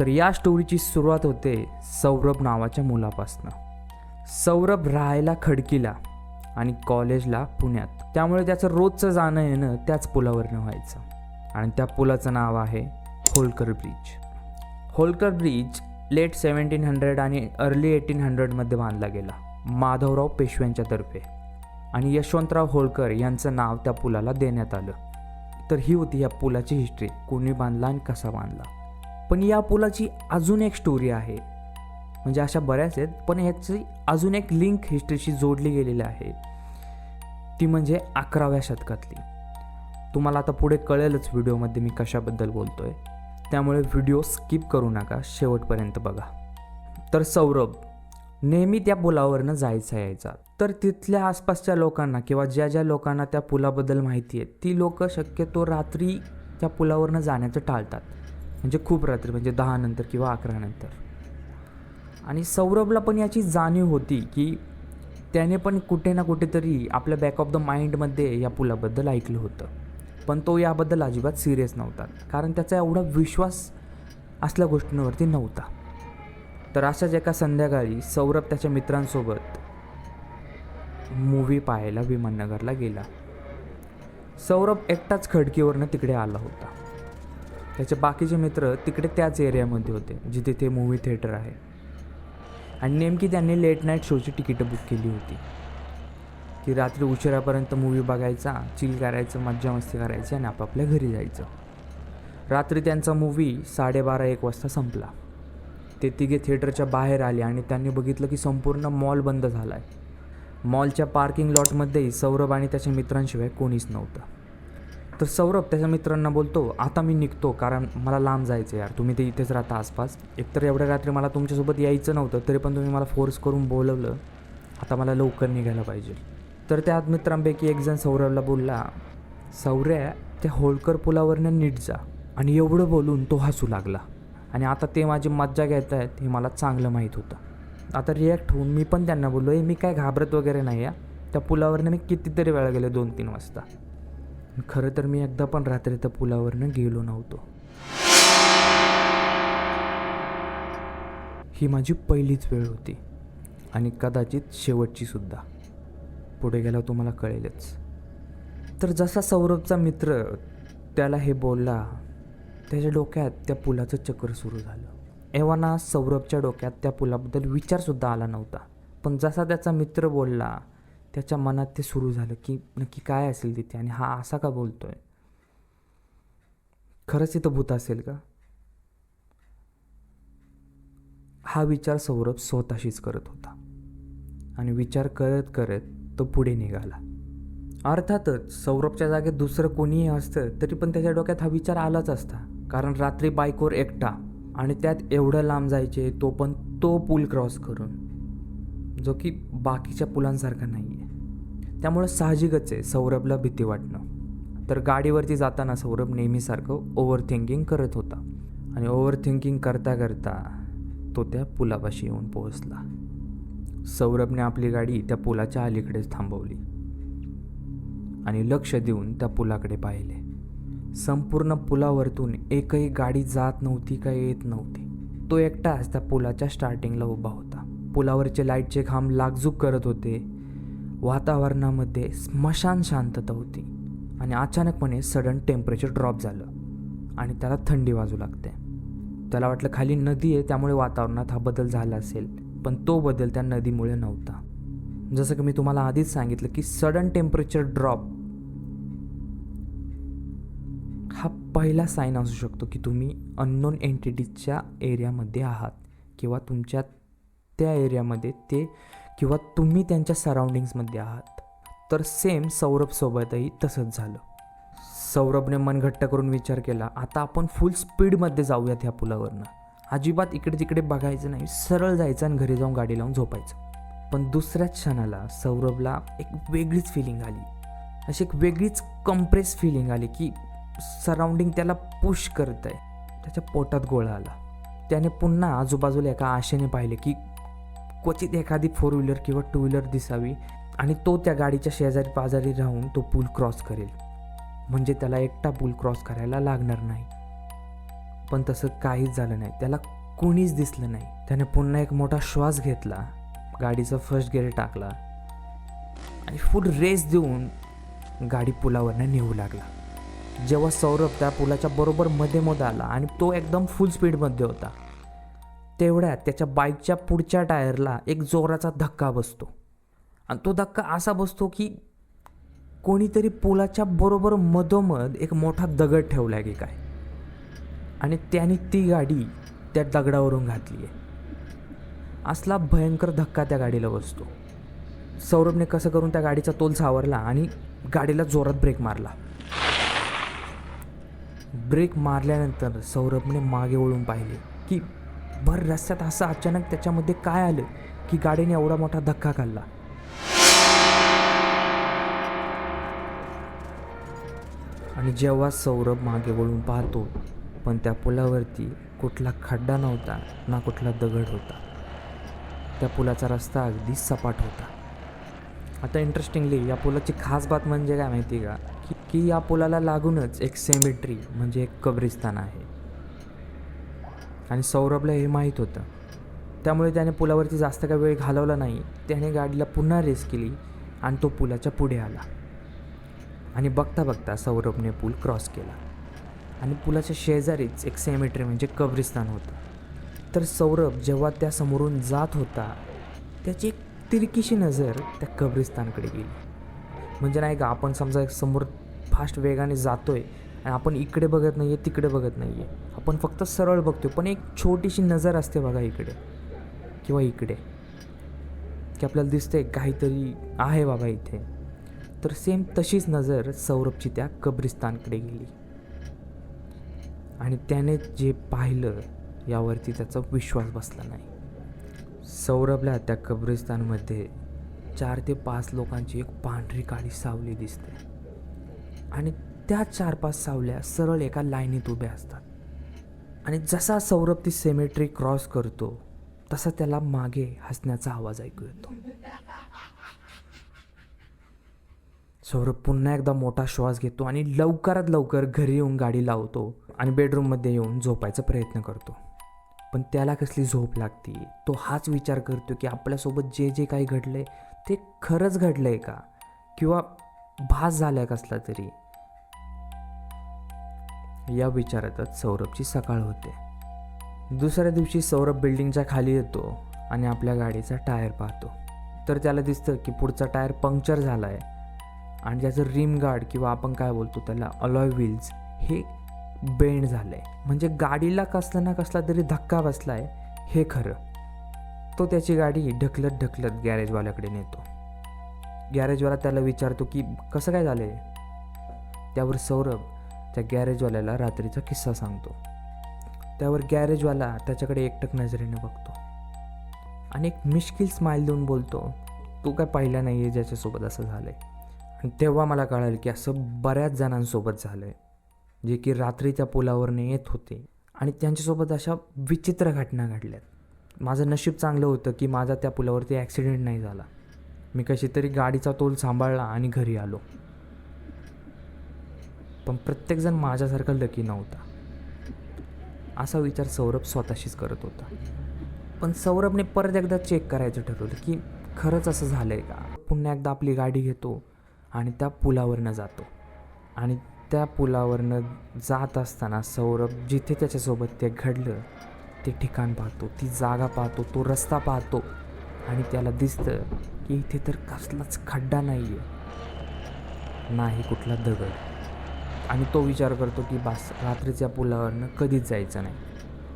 तर या स्टोरीची सुरुवात होते सौरभ नावाच्या मुलापासनं. सौरभ राहायला खडकीला आणि कॉलेजला पुण्यात. त्यामुळे त्याचं रोजचं जाणं येणं त्याच पुलावरनं व्हायचं. आणि त्या पुलाचं नाव आहे Holkar bridge Holkar bridge late seventeen hundred आणि अर्ली एटीन हंड्रेडमध्ये बांधला गेला. माधवराव पेशव्यांच्या तर्फे. आणि यशवंतराव होळकर यांचं नाव त्या पुलाला देण्यात आलं. तर ही होती या पुलाची हिस्ट्री कोणी बांधला आणि कसा बांधला? पण या पुलाची अजून एक स्टोरी आहे. म्हणजे अशा बऱ्याच आहेत पण ह्याची अजून एक लिंक हिस्ट्रीशी जोडली गेलेली आहे. ती म्हणजे अकराव्या शतकातली. तुम्हाला आता पुढे कळेलच व्हिडिओमध्ये मी कशाबद्दल बोलतोय. त्यामुळे व्हिडिओ स्किप करू नका शेवटपर्यंत बघा. तर सौरभ नेहमी त्या पुलावरनं जायचा यायचा. तर तिथल्या आसपासच्या लोकांना किंवा ज्या ज्या लोकांना त्या पुलाबद्दल माहिती आहे ती लोक शक्यतो रात्री त्या पुलावरनं जाण्याचं टाळतात. म्हणजे खूप रात्री म्हणजे दहानंतर किंवा अकरानंतर आणि सौरभला पण याची जाणीव होती की त्याने पण कुठे ना कुठेतरी आपल्या बॅक ऑफ द माइंडमध्ये या पुलाबद्दल ऐकलं होतं. पण तो याबद्दल अजिबात सिरियस नव्हता. कारण त्याचा एवढा विश्वास असल्या गोष्टींवरती नव्हता. तर अशाच एका संध्याकाळी सौरभ त्याच्या मित्रांसोबत मूवी पाहायला विमाननगरला गेला. सौरभ एकटाच खडकीवरनं तिकडे आला होता. त्याचे बाकीचे मित्र तिकडे त्याच एरियामध्ये होते जिथे ते मूवी थिएटर आहे. आणि नेमकी त्यांनी लेट नाईट शोची तिकीटं बुक केली होती. की रात्री उशिरापर्यंत मूवी बघायचा चिल करायचं मज्जा मस्ती करायची आणि आपापल्या घरी जायचं. रात्री त्यांचा मूवी साडेबारा एक वाजता संपला. ते तिघे थिएटरच्या बाहेर आले आणि त्यांनी बघितलं की संपूर्ण मॉल बंद झाला आहे मॉलच्या पार्किंग लॉटमध्येही सौरभ आणि त्याच्या मित्रांशिवाय कोणीच नव्हतं. तर सौरभ त्याच्या मित्रांना बोलतो आता मी निघतो कारण मला लांब जायचं यार. तुम्ही ते इथेच राहता आसपास. एकतर एवढ्या रात्री मला तुमच्यासोबत यायचं नव्हतं तरी पण तुम्ही मला फोर्स करून बोलवलं. आता मला लवकर निघायला पाहिजे. तर त्या मित्रांपैकी एक जण सौरभला बोलला सौर्या त्या होळकर पुलावरनं नीट जा आणि एवढं बोलून तो हसू लागला. आणि आता ते माझी मज्जा घेत आहेत हे मला चांगलं माहीत होतं. आता रिॲक्ट होऊन मी पण त्यांना बोललो हे मी काय घाबरत वगैरे नाही आहे त्या पुलावरनं मी कितीतरी वेळा गेले दोन तीन वाजता. खरं तर मी एकदा पण रात्री त्या पुलावरनं गेलो नव्हतो. ही माझी पहिलीच वेळ होती आणि कदाचित शेवटची सुद्धा. पुढे गेला तुम्हाला कळेलच. तर जसा सौरभचा मित्र त्याला हे बोलला त्याच्या डोक्यात त्या पुलाचं चक्र सुरू झालं. एव्हाना सौरभच्या डोक्यात त्या पुलाबद्दल विचारसुद्धा आला नव्हता. पण जसा त्याचा मित्र बोलला त्याच्या मनात ते सुरू झालं की नक्की काय असेल तिथे आणि हा असा का बोलतो आहे खरंच इथं भूत असेल का? हा विचार सौरभ स्वतःशीच करत होता. आणि विचार करत करत तो पुढे निघाला. अर्थातच सौरभच्या जागेत दुसरं कोणीही असतं तरी पण त्याच्या डोक्यात हा विचार आलाच असता. कारण रात्री बाईकवर एकटा आणि त्यात एवढं लांब जायचे तो पण तो पूल क्रॉस करून. जो की बाकीच्या पुलांसारखा नाही आहे त्यामुळं साहजिकच आहे सौरभला भीती वाटणं. तर गाडीवरती जाताना सौरभ नेहमीसारखं ओव्हर थिंकिंग करत होता. आणि ओव्हर थिंकिंग करता करता तो त्या पुलापाशी येऊन पोहोचला. सौरभने आपली गाडी त्या पुलाच्या अलीकडेच थांबवली. आणि लक्ष देऊन त्या पुलाकडे पाहिले. संपूर्ण पुलावरतून एकही गाडी जात नव्हती का येत नव्हती. तो एकटाच त्या पुलाच्या स्टार्टिंगला उभा होता. पुलावरचे लाईटचे खांब लागजूक करत होते. वातावरणामध्ये स्मशान शांतता होती आणि अचानकपणे सडन टेम्परेचर ड्रॉप झालं आणि त्याला थंडी वाजू लागते. त्याला वाटलं खाली नदी आहे त्यामुळे वातावरणात हा बदल झाला असेल पण तो बदल त्या नदीमुळे नव्हता. जसं की मी तुम्हाला आधीच सांगितलं की सडन टेम्परेचर ड्रॉप हा पहिला साईन असू शकतो की तुम्ही अननोन एंटिटीजच्या एरियामध्ये आहात किंवा तुमच्या त्या एरियामध्ये ते किंवा तुम्ही त्यांच्या सराउंडिंग्समध्ये आहात तर सेम सौरभसोबतही तसंच झालं. सौरभने मन घट्ट करून विचार केला आता आपण फुल स्पीडमध्ये जाऊयात ह्या पुलावरनं. अजिबात इकडे तिकडे बघायचं नाही सरळ जायचं आणि घरी जाऊन गाडी लावून झोपायचं. पण दुसऱ्याच क्षणाला सौरभला एक वेगळीच फिलिंग आली. अशी एक वेगळीच कंप्रेस फिलिंग आली की सराउंडिंग त्याला पुश करत आहे त्याच्या पोटात गोळा आला. त्याने पुन्हा आजूबाजूला एका आशेने पाहिले की क्वचित एखादी फोर व्हीलर किंवा टू व्हीलर दिसावी आणि तो त्या गाडीच्या शेजारी पाजारी राहून तो पूल क्रॉस करेल. म्हणजे त्याला एकटा पूल क्रॉस करायला लागणार नाही. पण तसं काहीच झालं नाही. त्याला कोणीच दिसलं नाही. त्याने पुन्हा एक मोठा श्वास घेतला. गाडीचा फर्स्ट गिअर टाकला. आणि फुल रेस देऊन गाडी पुलावरनं नेऊ लागला. जेव्हा सौरभ त्या पुलाच्या बरोबर मध्ये मध्ये आला आणि तो एकदम फुल स्पीडमध्ये होता. तेवढ्यात त्याच्या बाईकच्या पुढच्या टायरला एक जोराचा धक्का बसतो. आणि तो धक्का असा बसतो की कोणीतरी पुलाच्या बरोबर मधोमध एक मोठा दगड ठेवला की काय आणि त्याने ती गाडी त्या दगडावरून घातली आहे. असला भयंकर धक्का त्या गाडीला बसतो. सौरभने कसं करून त्या गाडीचा तोल सावरला आणि गाडीला जोरात ब्रेक मारला. ब्रेक मारल्यानंतर सौरभने मागे वळून पाहिले की भर रस्त्यात असं अचानक त्याच्यामध्ये काय आलं की गाडीने एवढा मोठा धक्का खाल्ला? आणि जेव्हा सौरभ मागे वळून पाहतो पण त्या पुलावरती कुठला खड्डा नव्हता ना कुठला दगड होता. त्या पुलाचा रस्ता अगदी सपाट होता. आता इंटरेस्टिंगली या पुलाची खास बात म्हणजे काय माहिती का? की की या पुलाला लागूनच एक सेमेट्री म्हणजे एक कब्रिस्तान आहे. आणि सौरभला हे माहीत होतं. त्यामुळे त्याने पुलावरती जास्त काही वेळ घालवला नाही. त्याने गाडीला पुन्हा रेस केली आणि तो पुलाच्या पुढे आला. आणि बघता बघता सौरभने पूल क्रॉस केला. आणि पुलाच्या शेजारीच एक सेमेट्री म्हणजे कब्रिस्तान होतं. तर सौरभ जेव्हा त्या समोरून जात होता त्याची एक तिरकीशी नजर त्या कब्रिस्तानकडे गेली. म्हणजे नाही का आपण समजा एक समोर फास्ट वेगाने जातोय आणि आपण इकडे बघत नाही आहे तिकडे बघत नाही आहे आपण फक्त सरळ बघतो पण एक छोटीशी नजर असते बघा इकडे किंवा इकडे. की आपल्याला दिसतंय काहीतरी आहे बाबा इथे. तर सेम तशीच नजर सौरभची त्या कब्रिस्तानकडे गेली. आणि त्याने जे पाहिलं यावरती त्याचा विश्वास बसला नाही. सौरभला त्या कब्रिस्तानमध्ये चार ते पाच लोकांची एक पांढरी काळी सावली दिसते. आणि त्या चार पाच सावल्या सरळ एका लाईनीत उभ्या असतात. आणि जसा सौरभ ती सेमेट्री क्रॉस करतो तसा त्याला मागे हसण्याचा आवाज ऐकू येतो. सौरभ पुन्हा एकदा मोठा श्वास घेतो आणि लवकरात लवकर घरी येऊन गाडी लावतो आणि बेडरूममध्ये येऊन झोपायचा प्रयत्न करतो. पण त्याला कसली झोप लागते? तो हाच विचार करतो की आपल्यासोबत जे जे काही घडलंय ते खरंच घडलंय का? किंवा भास झालाय कसला तरी? या विचारातच सौरभची सकाळ होते. दुसऱ्या दिवशी सौरभ बिल्डिंगच्या खाली येतो आणि आपल्या गाडीचा टायर पाहतो. तर त्याला दिसतं की पुढचा टायर पंक्चर झाला आहे आणि त्याचं रिम गार्ड किंवा आपण काय बोलतो त्याला अलॉय व्हील्स हे बेंड झालं आहे म्हणजे गाडीला कसला ना कसला तरी धक्का बसला आहे हे खरं. तो त्याची गाडी ढकलत ढकलत गॅरेजवाल्याकडे नेतो. गॅरेजवाला त्याला विचारतो की कसं काय झालं आहे त्यावर सौरभ त्या गॅरेजवाल्याला रात्रीचा किस्सा सांगतो. त्यावर गॅरेजवाला त्याच्याकडे एकटक नजरेने बघतो. आणि एक मिश्किल स्माईल देऊन बोलतो तू काय पाहिला नाही आहे ज्याच्यासोबत असं झालं आहे आणि तेव्हा मला कळालं की असं बऱ्याच जणांसोबत झालं आहे जे की रात्री त्या पुलावरने येत होते आणि त्यांच्यासोबत अशा विचित्र घटना घडल्यात. माझं नशीब चांगलं होतं की माझा त्या पुलावरती ॲक्सिडेंट नाही झाला. मी कशी तरी गाडीचा तोल सांभाळला आणि घरी आलो. पण प्रत्येकजण माझ्यासारखा लकी नव्हता. असा विचार सौरभ स्वतःशीच करत होता. पण सौरभने परत एकदा चेक करायचं ठरवलं की खरंच असं झालं आहे का? पुन्हा एकदा आपली गाडी घेतो आणि त्या पुलावरनं जातो. आणि त्या पुलावरनं जात असताना सौरभ जिथे त्याच्यासोबत ते घडलं ते ठिकाण पाहतो ती जागा पाहतो तो रस्ता पाहतो आणि त्याला दिसतं की इथे तर कसलाच खड्डा नाही आहे नाही कुठला दगड. आणि तो विचार करतो की बास रात्रीच्या पुलावरनं कधीच जायचं नाही.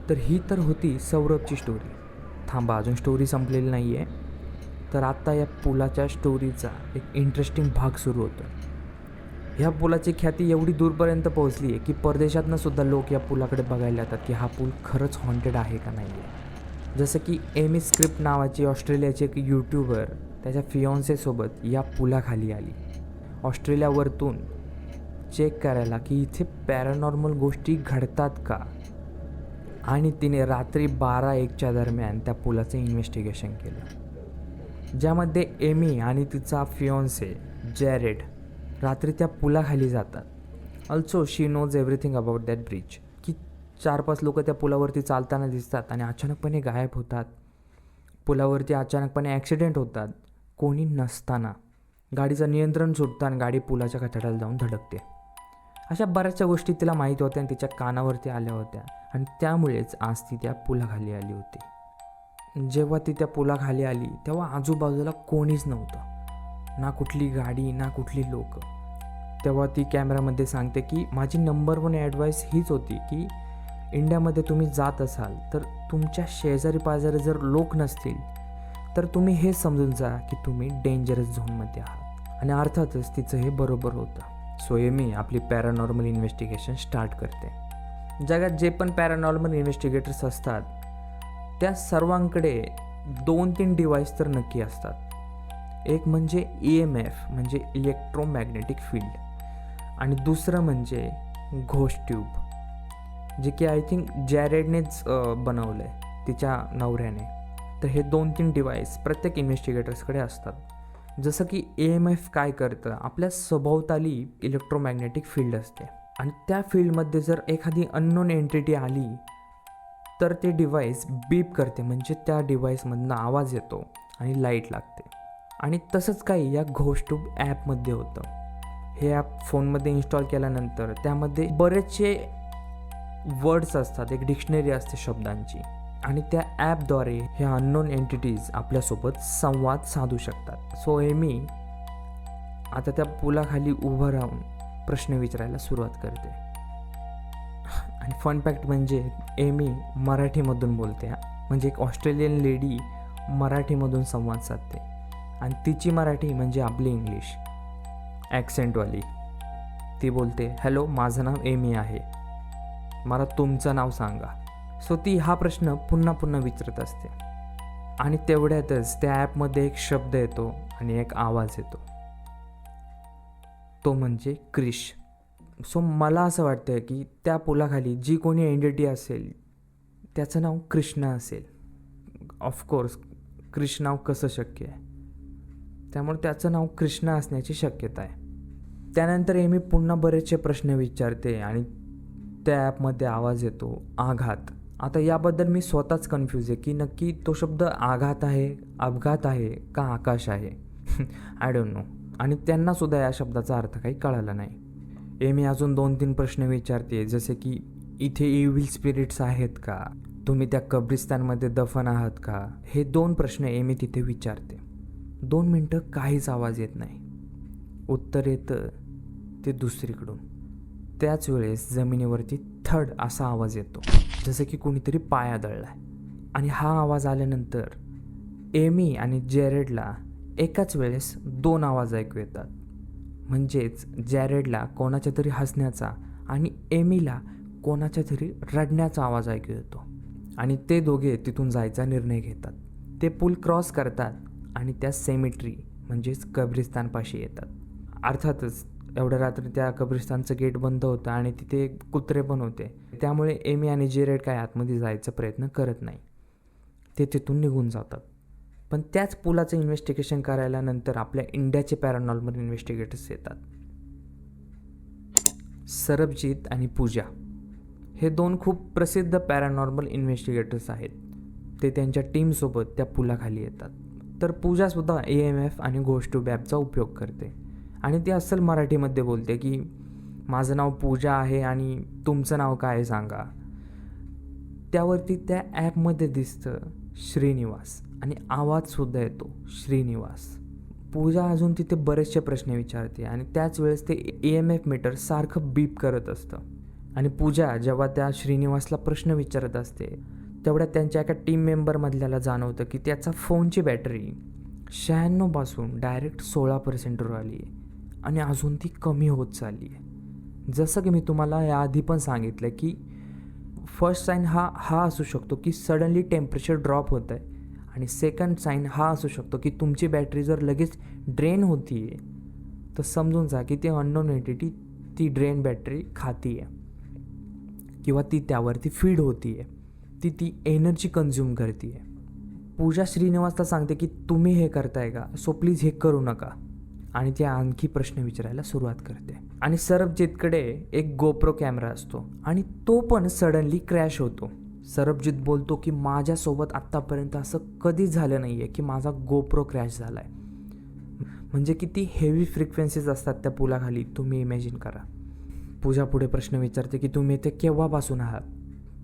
तर ही तर होती सौरभची स्टोरी थांबा अजून स्टोरी संपलेली नाही आहे तर आत्ता या पुलाच्या स्टोरीचा एक इंटरेस्टिंग भाग सुरू होतो ह्या पुलाची ख्याती एवढी दूरपर्यंत पोहोचली आहे की परदेशातनं सुद्धा लोक या पुलाकडे बघायला येतात की हा पूल खरंच हॉन्टेड आहे का नाही आहे जसं की एमी स्क्रिप्ट नावाची ऑस्ट्रेलियाची एक यूट्यूबर त्याच्या फियॉन्सेसोबत या पुलाखाली आली. ऑस्ट्रेलियावरतून चेक करायला की इथे पॅरानॉर्मल गोष्टी घडतात का? आणि तिने रात्री बारा एकच्या दरम्यान त्या पुलाचं इन्व्हेस्टिगेशन केलं ज्यामध्ये एमी आणि तिचा फियॉन्से जॅरेड रात्री त्या पुलाखाली जातात. Also she knows everything about that bridge की चार पाच लोक त्या पुलावरती चालताना दिसतात आणि अचानकपणे गायब होतात. पुलावरती अचानकपणे ॲक्सिडेंट होतात. कोणी नसताना. गाडीचं नियंत्रण सुटतं आणि गाडी पुलाच्या कथड्याला जाऊन धडकते. अशा बऱ्याचशा गोष्टी तिला माहीत होत्या आणि तिच्या कानावरती आल्या होत्या. आणि त्यामुळेच आज ती त्या पुलाखाली आली होती. जेव्हा ती त्या पुलाखाली आली तेव्हा आजूबाजूला कोणीच नव्हतं. ना कुठली गाडी ना कुठली लोक. तेव्हा ती कॅमेरामध्ये सांगते की माझी नंबर वन ॲडवाईस हीच होती की इंडियामध्ये तुम्ही जात असाल तर तुमच्या शेजारी पाजारी जर लोक नसतील तर तुम्ही हे समजून जा की तुम्ही डेंजरस झोनमध्ये आहात. आणि अर्थातच तिचं हे बरोबर होतं. सो मी आपली पॅरानॉर्मल इन्व्हेस्टिगेशन स्टार्ट करते. जगात जे पण पॅरानॉर्मल इन्व्हेस्टिगेटर्स असतात त्या सर्वांकडे दोन तीन डिव्हाइस तर नक्की असतात. एक म्हणजे ई एम एफ म्हणजे इलेक्ट्रोमॅग्नेटिक फील्ड आणि दुसरं म्हणजे घोस्ट ट्यूब जे की आय थिंक जॅरेडनेच बनवलं आहे तिच्या नवऱ्याने. तर हे दोन तीन डिव्हाइस प्रत्येक इन्व्हेस्टिगेटर्सकडे असतात. जसं की ए एम एफ काय करतं आपल्या सभोवताली इलेक्ट्रोमॅग्नेटिक फील्ड असते. आणि त्या फील्डमध्ये जर एखादी अननोन एंटिटी आली तर ते डिव्हाइस बीप करते. म्हणजे त्या डिव्हाइसमधनं आवाज येतो आणि लाइट लागते. आणि तसंच काही या घोष्टूब ॲपमध्ये होतं. हे ॲप फोनमध्ये इन्स्टॉल केल्यानंतर त्यामध्ये बरेचसे वर्ड्स असतात. एक डिक्शनरी असते शब्दांची. आणि त्या ॲपद्वारे ह्या अननोन एंटिटीज आपल्यासोबत संवाद साधू शकतात. सो एमी आता त्या पुलाखाली उभं राहून प्रश्न विचारायला सुरुवात करते. आणि फन फॅक्ट म्हणजे एमी मराठीमधून बोलते म्हणजे एक ऑस्ट्रेलियन लेडी मराठीमधून संवाद साधते. आणि तिची मराठी म्हणजे आपली इंग्लिश ॲक्सेंटवाली ती बोलते हॅलो माझं नाव एमी आहे. मला तुमचं नाव सांगा. सो ती हा प्रश्न पुन्हा पुन्हा विचारत असते. आणि तेवढ्यातच त्या ॲपमध्ये एक शब्द येतो आणि एक आवाज येतो. तो म्हणजे क्रिश. सो मला असं वाटतं की त्या पुलाखाली जी कोणी एंडिटी असेल त्याचं नाव कृष्णा असेल. ऑफकोर्स क्रिश नाव कसं शक्य आहे? त्यामुळे त्याचं नाव कृष्णा असण्याची शक्यता आहे. त्यानंतर एमी पुन्हा बरेचसे प्रश्न विचारते आणि त्या ॲपमध्ये आवाज येतो आघात. आता याबद्दल मी स्वतःच कन्फ्यूज आहे की नक्की तो शब्द आघात आहे अपघात आहे का आकाश आहे? आय डोंट नो आणि त्यांनासुद्धा या शब्दाचा अर्थ काही कळाला नाही. ए मी अजून दोन तीन प्रश्न विचारते जसे की इथे इव्हिल स्पिरिट्स आहेत का? तुम्ही त्या कब्रिस्तानमध्ये दफन आहात का? हे दोन प्रश्न ए मी तिथे विचारते. दोन मिनटं काहीच आवाज येत नाही. उत्तर येतं ते दुसरीकडून. त्याच वेळेस जमिनीवरती थड असा आवाज येतो. जसं की कुणीतरी पाय आदळलाय आणि हा आवाज आल्यानंतर एमी आणि जॅरेडला एकाच वेळेस दोन आवाज ऐकू येतात. म्हणजेच जॅरेडला कोणाच्या तरी हसण्याचा आणि एमीला कोणाच्या तरी रडण्याचा आवाज ऐकू येतो. आणि ते दोघे तिथून जायचा निर्णय घेतात. ते पूल क्रॉस करतात आणि त्या सेमिट्री म्हणजेच कब्रिस्तानपाशी येतात. अर्थातच एवढ्या रात्री त्या कब्रिस्तानचं गेट बंद होतं आणि तिथे कुत्रे पण होते. त्यामुळे एमी आणि जेरेड काय आतमध्ये जायचा प्रयत्न करत नाही. ते तिथून निघून जातात. पण त्याच पुलाचं इन्व्हेस्टिगेशन करायला नंतर आपल्या इंडियाचे पॅरानॉर्मल इन्व्हेस्टिगेटर्स येतात. सरबजीत आणि पूजा हे दोन खूप प्रसिद्ध पॅरानॉर्मल इन्व्हेस्टिगेटर्स आहेत. ते त्यांच्या टीमसोबत त्या पुलाखाली येतात. तर पूजासुद्धा ए एम एफ आणि गोष्टू बॅबचा उपयोग करते. आणि ती अस्सल मराठीमध्ये बोलते की माझं नाव पूजा आहे आणि तुमचं नाव काय आहे सांगा. त्यावरती त्या ॲपमध्ये दिसतं श्रीनिवास. आणि आवाजसुद्धा येतो श्रीनिवास. पूजा अजून तिथे बरेचसे प्रश्न विचारते आणि त्याच वेळेस ते ए एम एफ मीटर सारखं बीप करत असतं. आणि पूजा जेव्हा त्या श्रीनिवासला प्रश्न विचारत असते तेवढ्यात त्यांच्या एका टीम मेंबरमधल्याला जाणवतं की त्याचा फोनची बॅटरी शहाण्णवपासून डायरेक्ट सोळा पर्सेंटवर आली आहे आणि अजून ती कमी होत चालली आहे. जसं की मी तुम्हाला याआधी पण सांगितलं की फर्स्ट साईन हा हा असू शकतो की सडनली टेम्परेचर ड्रॉप होतं आहे. आणि सेकंड साईन हा असू शकतो की तुमची बॅटरी जर लगेच ड्रेन होती आहे तर समजून जा की ते अननोन एंटिटी ती ड्रेन बॅटरी खाती आहे किंवा ती त्यावरती फीड होती आहे ती ती एनर्जी कन्झ्युम करते आहे पूजा श्रीनिवासला सांगते की तुम्ही हे करताय का? सो प्लीज हे करू नका. आणि ती आणखी प्रश्न विचारायला सुरुवात करते. आणि सरबजीतकडे एक गोप्रो कॅमेरा असतो आणि तो पण सडनली क्रॅश होतो. सरबजीत बोलतो की माझ्यासोबत आत्तापर्यंत असं कधीच झालं नाही आहे की माझा गोप्रो क्रॅश झाला आहे म्हणजे किती हेवी फ्रिक्वेन्सीज असतात त्या पुलाखाली तुम्ही इमॅजिन करा. पूजा पुढे प्रश्न विचारते की तुम्ही इथे केव्हापासून आहात?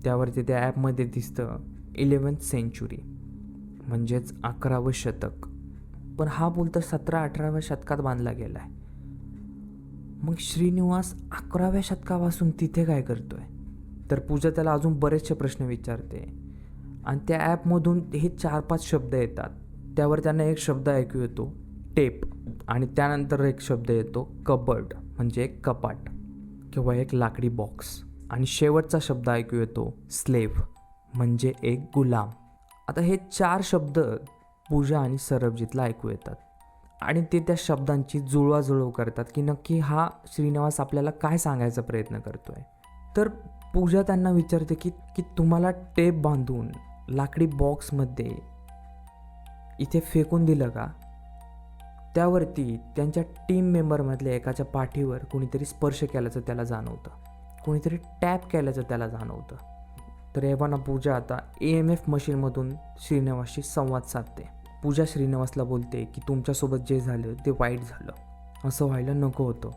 त्यावरती त्या ॲपमध्ये दिसतं इलेवन्थ सेंचुरी म्हणजेच अकरावं शतक. पण हा पूल तर सतरा अठराव्या शतकात बांधला गेला आहे. मग श्रीनिवास अकराव्या शतकापासून तिथे काय करतोय? तर पूजा त्याला अजून बरेचसे प्रश्न विचारते. आणि त्या ॲपमधून हे चार पाच शब्द येतात. त्यावर त्यांना एक शब्द ऐकू येतो टेप. आणि त्यानंतर एक शब्द येतो कबर्ड म्हणजे एक कपाट किंवा एक लाकडी बॉक्स. आणि शेवटचा शब्द ऐकू येतो स्लेव्ह म्हणजे एक गुलाम. आता हे चार शब्द पूजा आणि सरबजीतला ऐकू येतात. आणि ते त्या शब्दांची जुळवाजुळव करतात की नक्की हा श्रीनिवास आपल्याला काय सांगायचा प्रयत्न करतो आहे तर पूजा त्यांना विचारते की की तुम्हाला टेप बांधून लाकडी बॉक्समध्ये इथे फेकून दिलं का? त्यावरती त्यांच्या टीम मेंबरमधल्या एकाच्या पाठीवर कोणीतरी स्पर्श केल्याचं त्याला जाणवतं. कोणीतरी टॅप केल्याचं त्याला जाणवतं. तर एव्हाना पूजा आता ए एम एफ मशीनमधून श्रीनिवासशी संवाद साधते. पूजा श्रीनिवासला बोलते की तुमच्यासोबत जे झालं ते वाईट झालं. असं व्हायला नको होतं.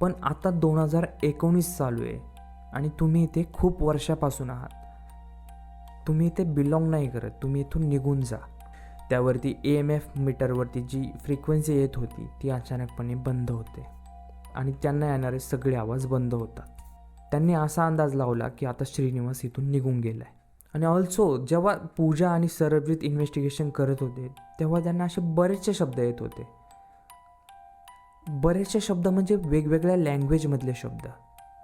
पण आता दोन हजार एकोणीस चालू आहे आणि तुम्ही इथे खूप वर्षापासून आहात. तुम्ही इथे बिलॉंग नाही करत. तुम्ही इथून निघून जा. त्यावरती ए एम एफ मीटरवरती जी फ्रिक्वेन्सी येत होती ती अचानकपणे बंद होते. आणि त्यांना येणारे सगळे आवाज बंद होतात. त्यांनी असा अंदाज लावला की आता श्रीनिवास इथून निघून गेला आहे आणि ऑल्सो जेव्हा पूजा आणि सरबजीत इन्व्हेस्टिगेशन करत होते तेव्हा त्यांना असे बरेचसे शब्द येत होते. बरेचसे शब्द म्हणजे वेगवेगळ्या लँग्वेजमधले शब्द.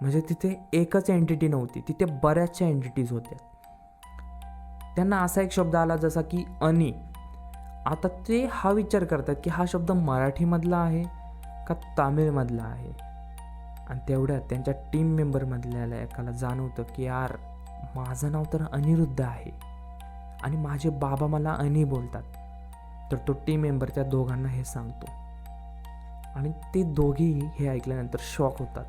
म्हणजे तिथे एकच एंटिटी नव्हती तिथे बऱ्याचशा एंटिटीज होत्या. त्यांना असा एक शब्द आला जसा की अनी. आता ते हा विचार करतात की हा शब्द मराठीमधला आहे का तामिळमधला आहे? आणि तेवढ्यात त्यांच्या टीम मेंबरमधल्या एकाला जाणवतं की यार माझं नाव तर अनिरुद्ध आहे. आणि माझे बाबा मला अनी बोलतात. तर तो टीम मेंबर त्या दोघांना हे सांगतो. आणि ते दोघेही हे ऐकल्यानंतर शॉक होतात.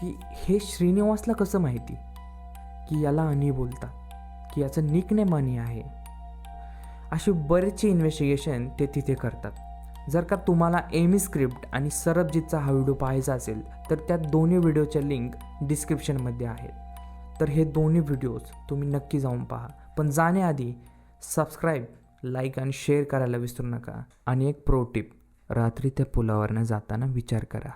की हे श्रीनिवासला कसं माहिती? की याला अनी बोलतात. की याचं निकनेम अनी आहे. अशी बरेचसे इन्व्हेस्टिगेशन ते तिथे करतात. जर का तुम्हाला एमी स्क्रिप्ट आणि सरबजीतचा हा व्हिडिओ पाहायचा असेल तर त्या दोन्ही व्हिडिओच्या लिंक डिस्क्रिप्शनमध्ये आहेत. तर हे दोन्ही व्हिडिओज तुम्ही नक्की जाऊन पहा. पण जाण्याआधी सबस्क्राईब लाईक आणि शेअर करायला विसरू नका. आणि एक प्रो टिप रात्री त्या पुलावरनं जाताना विचार करा.